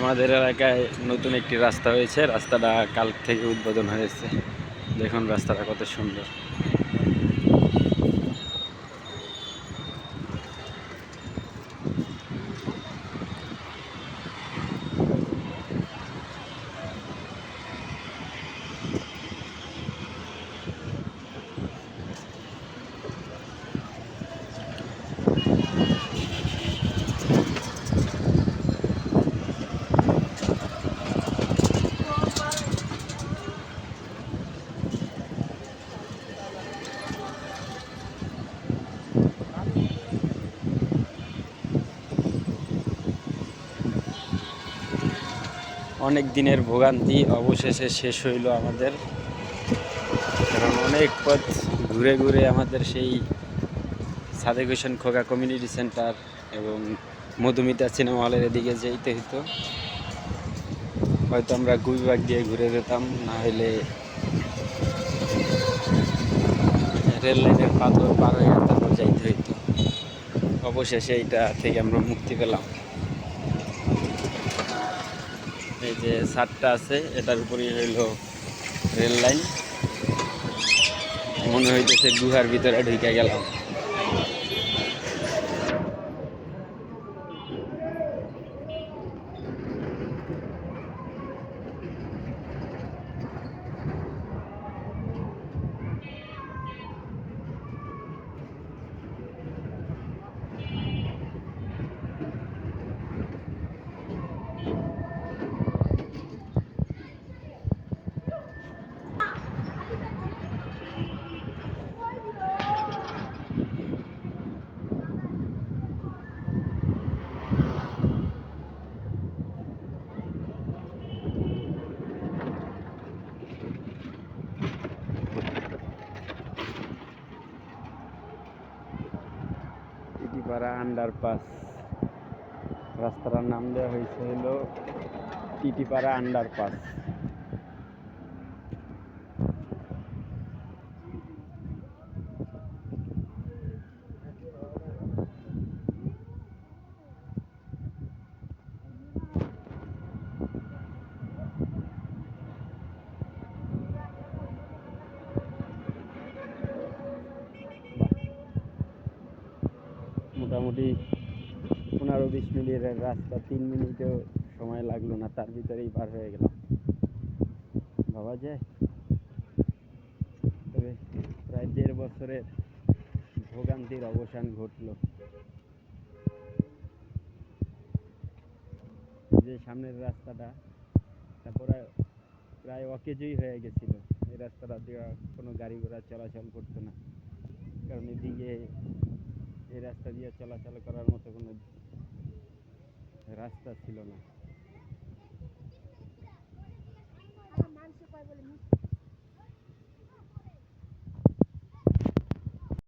আমাদের এলাকায় নতুন একটি রাস্তা হয়েছে, রাস্তাটা কাল থেকে উদ্বোধন হয়েছে। দেখুন রাস্তাটা কত সুন্দর। অনেক দিনের ভোগান্তি অবশেষে শেষ হইল আমাদের। কারণ অনেক পথ ঘুরে ঘুরে আমাদের সেই সাদেক হোসেন খোকা কমিউনিটি সেন্টার এবং মধুমিতা সিনেমা হলের এদিকে যেতে হতো হয়তো আমরা গুবিবাগ দিয়ে ঘুরে যেতাম, না হলে রেল লাইনের পাথর পার হয়ে তারপর যাইতে হইতো। অবশেষে এইটা থেকে আমরা মুক্তি পেলাম। এই যে ছাদটা আছে, এটার উপরেই হইল রেল লাইন। মনে হইতেছে গুহার ভিতরে ঢুকে গেলাম। টিটিপাড়া আন্ডারপাস রাস্তাটার নাম দেওয়া হয়েছে হলো টিটিপাড়া আন্ডারপাস মোটামুটি পনেরো বিশ মিনিটের রাস্তা, তিন মিনিটেও সময় লাগল না, তার ভিতরেই পার হয়ে গেলাম। ভাবা যায়। তবে প্রায় দেড় বছরের ভোগান্তির অবসান ঘটলো। যে সামনের রাস্তাটা তারপরে প্রায় অকেজই হয়ে গেছিল। এই রাস্তাটা দিয়ে কোনো গাড়ি ঘোড়া চলাচল করতো না। কারণ এদিকে এই রাস্তা দিয়ে চলাচল করার মতো কোনো রাস্তা ছিল না।